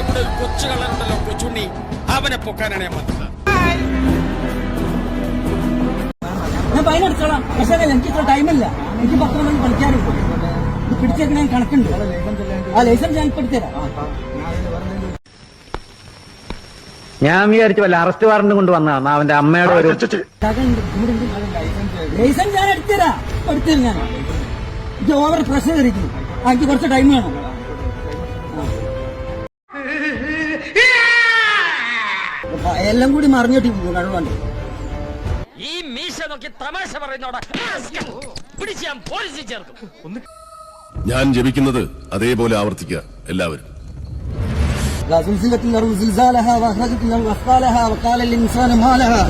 നമ്മുടെ കൂടെ ഒരു കൊച്ചു കള്ളനുണ്ടല്ലോ കൊച്ചുണ്ണി. അവനെ പൊക്കാനാണ് ഞാൻ വന്നത്. ഞാൻ ഫൈൻ അടിച്ചോളാം പക്ഷേ എനിക്ക് ഇത്ര ടൈമില്ല എനിക്ക് പത്ര മണി പഠിക്കാനുണ്ട് പിടിച്ചേക്കണ ഞാൻ കണക്കുണ്ട്. ആ ലൈസൻസ് ഞാൻ എടുത്തുതരാം. ഞാൻ വിചാരിച്ചു വല്ല അറസ്റ്റ് വാറണ്ട് കൊണ്ട് വന്നതാണ് അവന്റെ അമ്മയുടെ ഒരു ലൈസൻസ് ഞാൻ എടുത്തുതരാം. ഇപ്പൊ ഞാൻ. ഇത് ഓവർ പ്രഷർ കയറിക്കുന്നു എനിക്ക് കുറച്ച് ടൈം വേണം. എല്ലാം കൂടി മറിഞ്ഞിട്ട് കഴിവുണ്ട് ഈ മീശ നോക്കി തമാശ പറയുന്നോടാ പിടിച്ച് ഞാൻ പോലീസിൽ ചേർക്കും ഞാൻ ജപിക്കുന്നത് അതേപോലെ ആവർത്തിക്കുക എല്ലാവരും لا زلزلت الأرض زلزالها وأخرجت الأرض أثقالها وقال الإنسان ما لها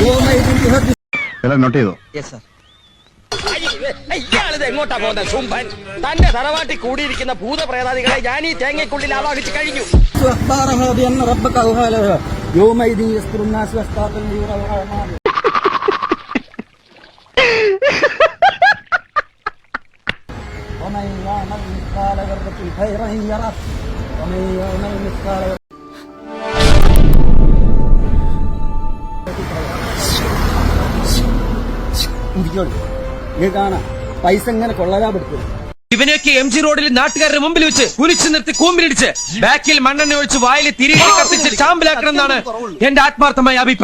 يومئذ تحدث നോട്ട് ചെയ്തോ ഇയാളിത് എങ്ങോട്ടാ പോകുന്നത് ശുംഭൻ തന്റെ തറവാട്ടിൽ കൂടിയിരിക്കുന്ന ഭൂതപ്രേതാദികളെ ഞാൻ ഈ തേങ്ങയ്ക്കുള്ളിൽ ആവാഹിച്ചു കഴിഞ്ഞു أخبارها بأن ربك أوحى لها يومئذ يصدر الناس أشتاتا ليروا الأعمال ومن يعمل مثقال ذرة خيرا يره ومن يعمل مثقال ഇരിക്കോളൂ ഇത് കാണാം പൈസ ഇങ്ങനെ കൊള്ളലാപെടുത്തും ഇവനെയൊക്കെ എം ജി റോഡിൽ നാട്ടുകാരുടെ മുമ്പിൽ വെച്ച് കുലിച്ചു നിർത്തി കൂമ്പിലിടിച്ച്. ബാക്കിൽ മണ്ണെണ്ണ ഒഴിച്ച് വായിൽ തിരികെ കത്തിച്ച് ചാമ്പലാക്കണം എന്നാണ് എന്റെ ആത്മാർത്ഥമായ അഭിപ്രായം.